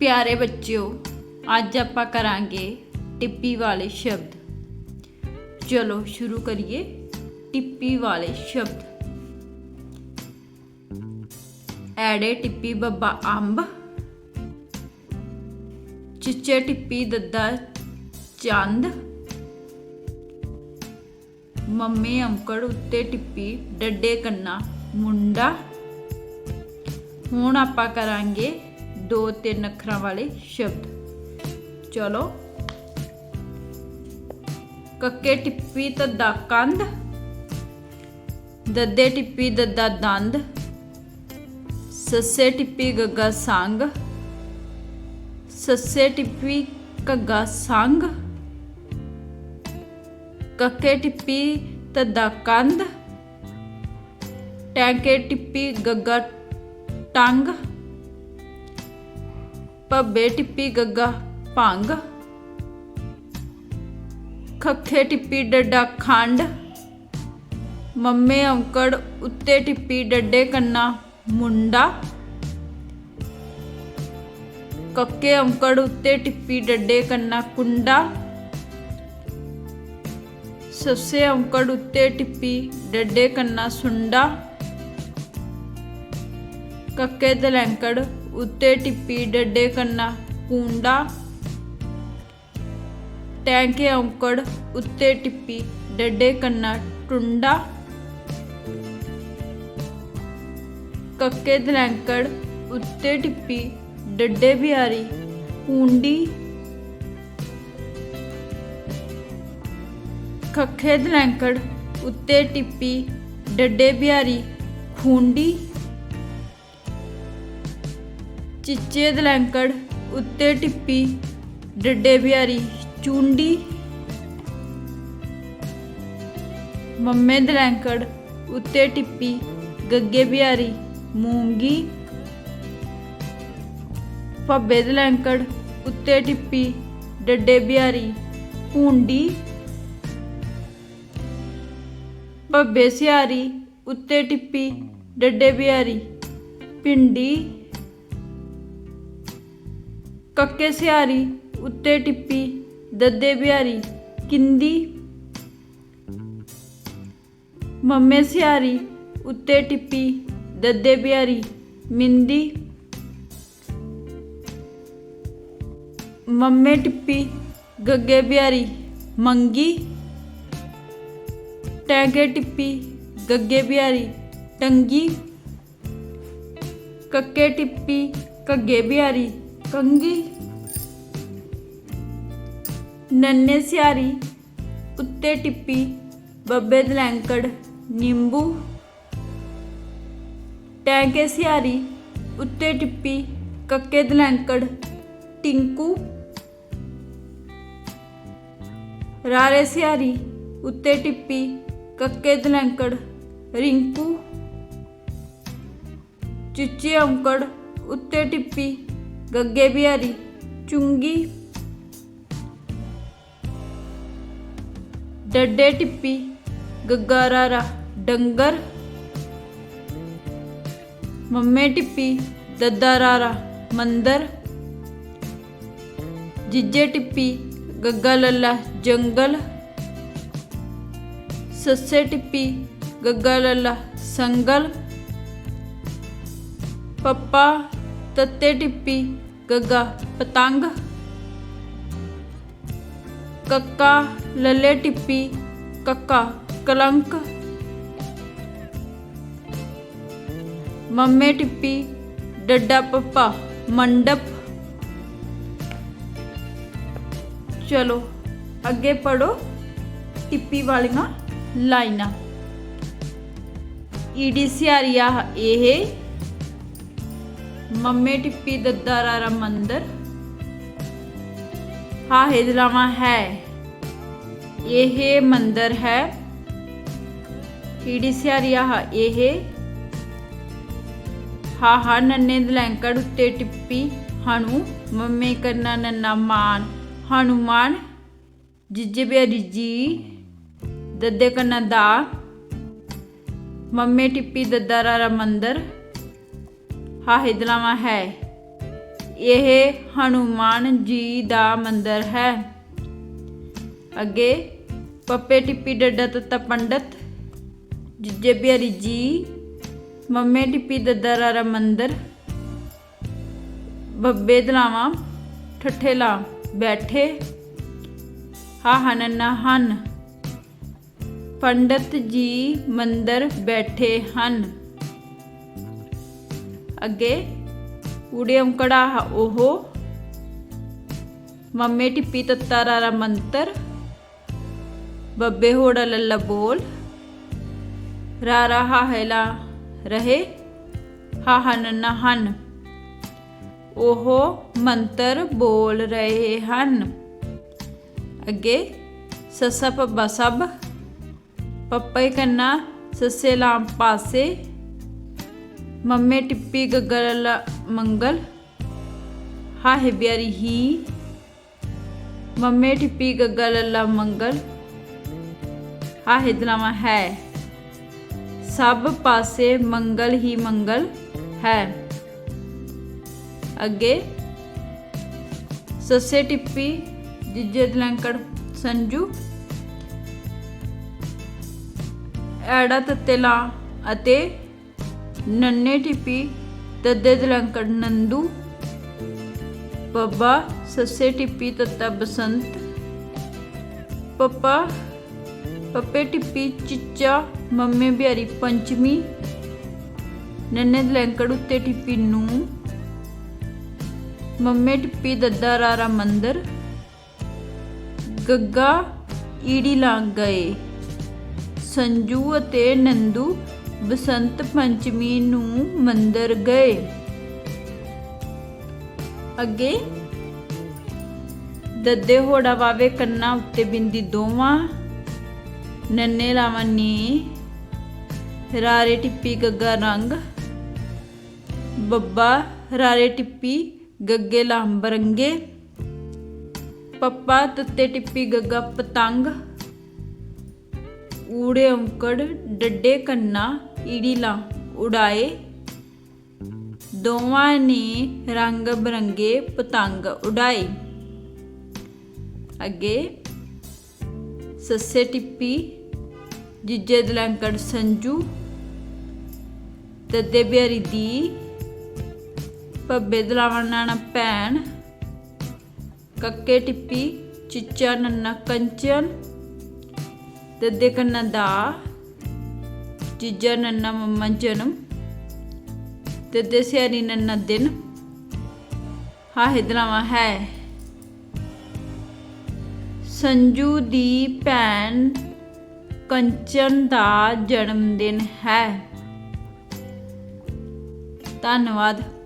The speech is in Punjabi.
ਪਿਆਰੇ ਬੱਚਿਓ, ਅੱਜ ਆਪਾਂ ਕਰਾਂਗੇ ਟਿੱਪੀ ਵਾਲੇ ਸ਼ਬਦ। ਚਲੋ ਸ਼ੁਰੂ ਕਰੀਏ ਟਿੱਪੀ ਵਾਲੇ ਸ਼ਬਦ। ਐੜੇ ਟਿੱਪੀ ਬੱਬਾ ਅੰਬ, ਚਿੱਚੇ ਟਿੱਪੀ ਦੱਦਾ ਚੰਦ, ਮੰਮੀ ਅੰਕੜ ਉੱਤੇ ਟਿੱਪੀ ਡੱਡੇ ਕੰਨਾ ਮੁੰਡਾ। ਹੁਣ ਆਪਾਂ ਕਰਾਂਗੇ ਦੋ ਤਿੰਨ ਅੱਖਰਾਂ ਵਾਲੇ ਸ਼ਬਦ। ਚਲੋ। ਕੱਕੇ ਟਿੱਪੀ ਤੱਦਾ ਕੰਧ, ਦੱਦੇ ਟਿੱਪੀ ਦੱਦਾ ਦੰਦ, ਸੱਸੇ ਟਿੱਪੀ ਗੱਗਾ ਸੰਗ, ਸੱਸੇ ਟਿੱਪੀ ਕੱਗਾ ਸੰਗ, ਕੱਕੇ ਟਿੱਪੀ ਤੱਦਾ ਕੰਧ, ਟੈਂਕੇ ਟਿੱਪੀ ਗੱਗਾ ਟੰਗ ਪੱਬੇ ਟਿੱਪੀ ਗੱਗਾ ਭੰਗ। ਖੱਖੇ ਟਿੱਪੀ ਡੱਡਾ ਖੰਡ। ਮੰਮੇ ਔਂਕੜ ਉੱਤੇ ਟਿੱਪੀ ਡੱਡੇ ਕੰਨਾ ਮੁੰਡਾ। ਕੱਕੇ ਔਂਕੜ ਉੱਤੇ ਟਿੱਪੀ ਡੱਡੇ ਕੰਨਾ ਕੁੰਡਾ। ਸੱਸੇ ਔਂਕੜ ਉੱਤੇ ਟਿੱਪੀ ਡੱਡੇ ਕੰਨਾ ਸੁੰਡਾ। ਕੱਕੇ ਦਲੈਂਕੜ ਉੱਤੇ ਟਿੱਪੀ, ਡੱਡੇ ਕੰਨਾ ਕੂੰਡਾ, ਟੈਂਕੇ, ਔਂਕੜ, ਉੱਤੇ ਟਿੱਪੀ, ਡੱਡੇ ਕੰਨਾ ਟੁੰਡਾ, ਕੱਕੇ, ਦਲੈਂਕੜ, ਉੱਤੇ ਟਿੱਪੀ, ਡੱਡੇ, ਬਿਹਾਰੀ, ਕੂੰਡੀ ਖੱਖੇ ਦਲੈਂਕੜ, ਉੱਤੇ ਟਿੱਪੀ, ਡੱਡੇ, ਬਿਹਾਰੀ, ਖੂੰਡੀ ਚਿੱਚੇ ਦਲੈਂਕੜ ਉੱਤੇ ਟਿੱਪੀ, ਡੱਡੇ ਬਿਹਾਰੀ, ਚੁੰਡੀ। ਮੰਮੇ ਦਲੈਂਕੜ ਉੱਤੇ ਟਿੱਪੀ, ਗੱਗੇ ਬਿਹਾਰੀ, ਮੂੰਗੀ। ਪੱਬੇ ਦਲੈਂਕੜ ਉੱਤੇ ਟਿੱਪੀ, ਡੱਡੇ ਬਿਹਾਰੀ, ਭੂੰਡੀ। ਭੱਬੇ ਸਿਆਰੀ ਉੱਤੇ ਟਿੱਪੀ, ਡੱਡੇ ਬਿਹਾਰੀ ਪਿੰਡੀ ਕੱਕੇ ਸਿਆਰੀ ਉੱਤੇ ਟਿੱਪੀ, ਦੱਦੇ ਬਿਹਾਰੀ, ਕਿੰਦੀ। ਮੰਮੇ ਸਿਆਰੀ ਉੱਤੇ ਟਿੱਪੀ, ਦੱਦੇ ਬਿਹਾਰੀ, ਮਿੰਦੀ। ਮੰਮੇ ਟਿੱਪੀ, ਗੱਗੇ ਬਿਹਾਰੀ, ਮੰਗੀ। ਟੈਂਗੇ ਟਿੱਪੀ, ਗੱਗੇ ਬਿਹਾਰੀ, ਟੰਗੀ। ਕੱਕੇ ਟਿੱਪੀ ਕੱਗੇ ਬਿਹਾਰੀ ਕੰਗੀ, ਨੰਨੇ ਸਿਆਰੀ ਉੱਤੇ ਟਿੱਪੀ, ਬੱਬੇ ਦਲੈਂਕੜ, ਨਿੰਬੂ, ਟੈਂਕੇ ਸਿਆਰੀ ਉੱਤੇ ਟਿੱਪੀ, ਕੱਕੇ ਦਲੈਂਕੜ, ਟਿੰਕੂ, ਰਾਰੇ ਸਿਆਰੀ ਉੱਤੇ ਟਿੱਪੀ, ਕੱਕੇ ਦਲੈਂਕੜ, ਰਿੰਕੂ, ਚਿੱਚੇ ਔਂਕੜ, ਉੱਤੇ ਟਿੱਪੀ ਗੱਗੇ ਬਿਹਾਰੀ, ਚੁੰਗੀ, ਡੱਡੇ ਟਿੱਪੀ ਗੱਗਾ ਡੰਗਰ, ਮੰਮੇ ਟਿੱਪੀ, ਦੱਦਾ ਮੰਦਰ, ਜਿੱਜੇ ਟਿੱਪੀ, ਗੱਗਾ ਲੱਲਾ, ਜੰਗਲ, ਸੱਸੇ ਟਿੱਪੀ, ਗੱਗਾ ਲੱਲਾ, ਸੰਗਲ, ਪੱਪਾ, ਤੱਤੇ ਟਿੱਪੀ ਗੱਗਾ, ਪਤੰਗ। ਕੱਕਾ, ਲੱਲੇ ਟਿੱਪੀ। ਕੱਕਾ, ਕਲੰਕ। ਮੰਮੇ ਟਿੱਪੀ, ਡੱਡਾ ਪੱਪਾ, ਮੰਡਪ। ਚਲੋ, ਅੱਗੇ ਪੜੋ ਟਿੱਪੀ ਵਾਲੀਆਂ ਲਾਈਨਾਂ। ਈਡੀ ਸਿਆਰੀਆ ਇਹ ਮੰਮੇ ਟਿੱਪੀ ਦੱਦਾ ਰਾਰਾ ਮੰਦਰ। ਹਾਂ ਹੇਦਲਾਵਾ ਹੈ। ਇਹ ਮੰਦਰ ਹੈ। ਈਡੀ ਸਿਆਰੀਆ ਇਹ? ਹਾ ਹਾ ਨੰਨੇ ਦਲੈਂਕੜ ਉੱਤੇ ਟਿੱਪੀ, ਹਣੂ ਮੰਮੇ ਕਰਨਾ ਨੰਨਾ ਮਾਨ, ਹਨੂਮਾਨ, ਜਿੱਜੇ ਬਿਹਾਰੀ ਜੀ, ਦੱਦੇ ਕਰਨਾ ਦਾ। ਮੰਮੇ ਟਿੱਪੀ ਦੱਦਾ ਰਾਰਾ ਮੰਦਰ। ਹਾ ਹੈ। ਇਹ ਹਨੂਮਾਨ ਜੀ ਦਾ ਮੰਦਰ ਹੈ। ਅੱਗੇ ਪੱਪੇ ਟਿੱਪੀ ਡੱਡਾ ਤੱਤਾ ਪੰਡਤ ਜਿੱਜੇ ਬਿਹਾਰੀ ਜੀ, ਮੰਮੇ ਟਿੱਪੀ ਦੱਦਾ ਰਾਰਾ ਮੰਦਰ, ਬੱਬੇ ਦਲਾਵਾਂ ਠੱਠੇ ਲਾ ਬੈਠੇ, ਹਾ ਹਨਨਾ ਹਨ। ਪੰਡਤ ਜੀ ਮੰਦਰ ਬੈਠੇ ਹਨ। ਅੱਗੇ ਊੜੇ ਓਂਕੜਾ ਉਹ ਮੰਮੇ ਟਿੱਪੀ ਤੱਤਾ ਰਾਰਾ ਮੰਤਰ, ਬੱਬੇ ਹੋੜਾ ਲੱਲਾ ਬੋਲ, ਰਾਰਾ ਹਾਹਲਾ ਰਹੇ, ਹਾ ਹਨਨਾ ਹਨ। ਉਹ ਮੰਤਰ ਬੋਲ ਰਹੇ ਹਨ। ਅੱਗੇ ਸੱਸਾ ਪੱਬਾ ਸਭ ਪੱਪੇ ਕੰਨਾ ਸੱਸੇ ਲਾਮ ਪਾਸੇ ਮੰਮੇ ਟਿੱਪੀ ਗਗਲ ਮੰਗਲ ਹਾਹੇ ਬਿਆਰੀ ਹੀ। ਮੰਮੇ ਟਿੱਪੀ ਗਗਲ ਮੰਗਲ ਹਾਹੇ ਦਲਾਵਾ ਹੈ। ਸਭ ਪਾਸੇ ਮੰਗਲ ਹੀ ਮੰਗਲ ਹੈ। ਅੱਗੇ, ਸੱਸੇ ਟਿੱਪੀ ਜਿੱਜੇ ਦਲੰਕੜ ਸੰਜੂ, ਐੜਾ ਤੱਤੇ ਅਤੇ ਨੰਨੇ ਟਿੱਪੀ, ਤੱਦੇ ਦਲੰਕੜ ਨੰਦੂ ਬੱਬਾ ਸੱਸੇ ਟਿੱਪੀ ਤੱਤਾ ਬਸੰਤ, ਪਪਾ ਪੱਪੇ ਟਿੱਪੀ ਚਿੱਚਾ, ਮੰਮੇ ਬਿਹਾਰੀ ਪੰਚਮੀ, ਨੰਨੇ ਦਲੰਕੜ ਉੱਤੇ ਟਿੱਪੀ ਨੂੰ, ਮੰਮੇ ਟਿੱਪੀ ਦੱਦਾ ਰਾਰਾ ਮੰਦਰ, ਗੱਗਾ ਈੜੀ ਲੰਘ ਗਏ, ਸੰਜੂ ਅਤੇ ਨੰਦੂ ਬਸੰਤ ਪੰਚਮੀ ਨੂੰ ਮੰਦਰ ਗਏ। ਅੱਗੇ ਦੱਦੇ ਹੋੜਾ ਵਾਵੇ ਕੰਨਾਂ ਉੱਤੇ ਬਿੰਦੀ ਦੋਵਾਂ ਨੰਨੇ ਲਾਵਾਂ ਨੀ, ਰਾਰੇ ਟਿੱਪੀ ਗੱਗਾ ਰੰਗ, ਬੱਬਾ ਰਾਰੇ ਟਿੱਪੀ ਗੱਗੇ ਲਾਂਬਰੰਗੇ ਪੱਪਾ ਤੱਤੇ ਟਿੱਪੀ ਗੱਗਾ ਪਤੰਗ, ਊੜੇ ਔਂਕੜ ਡੱਡੇ ਕੰਨਾ ਈੜੀ ਲਾ ਉਡਾਏ। ਦੋਵਾਂ ਨੇ ਰੰਗ ਬਰੰਗੇ ਪਤੰਗ ਉਡਾਏ। ਅੱਗੇ ਸੱਸੇ ਟਿੱਪੀ, ਜਿੱਜੇ ਦਲੰਕੜ ਸੰਜੂ, ਦੱਦੇ ਬਿਹਾਰੀ ਦੀ ਪੱਬੇ ਦਲਾਵਣ ਨਾਨਾ ਭੈਣ, ਕੱਕੇ ਟਿੱਪੀ, ਚਿੱਚਾ ਨੰਨਾ ਕੰਚਨ, ਦੱਦੇ ਕੰਨਾ ਦਾ ਜੀਜਾ ਨੰਨਾ ਮੰਮਾ ਜਨਮ ਦੱਦੇ ਦਸਿਆਰੀ ਨੰਨਾ ਦਿਨ। ਹਾਹੇ ਦਲਾਵਾ ਹੈ। ਸੰਜੂ ਦੀ ਭੈਣ ਕੰਚਨ ਦਾ ਜਨਮ ਦਿਨ ਹੈ। ਧੰਨਵਾਦ।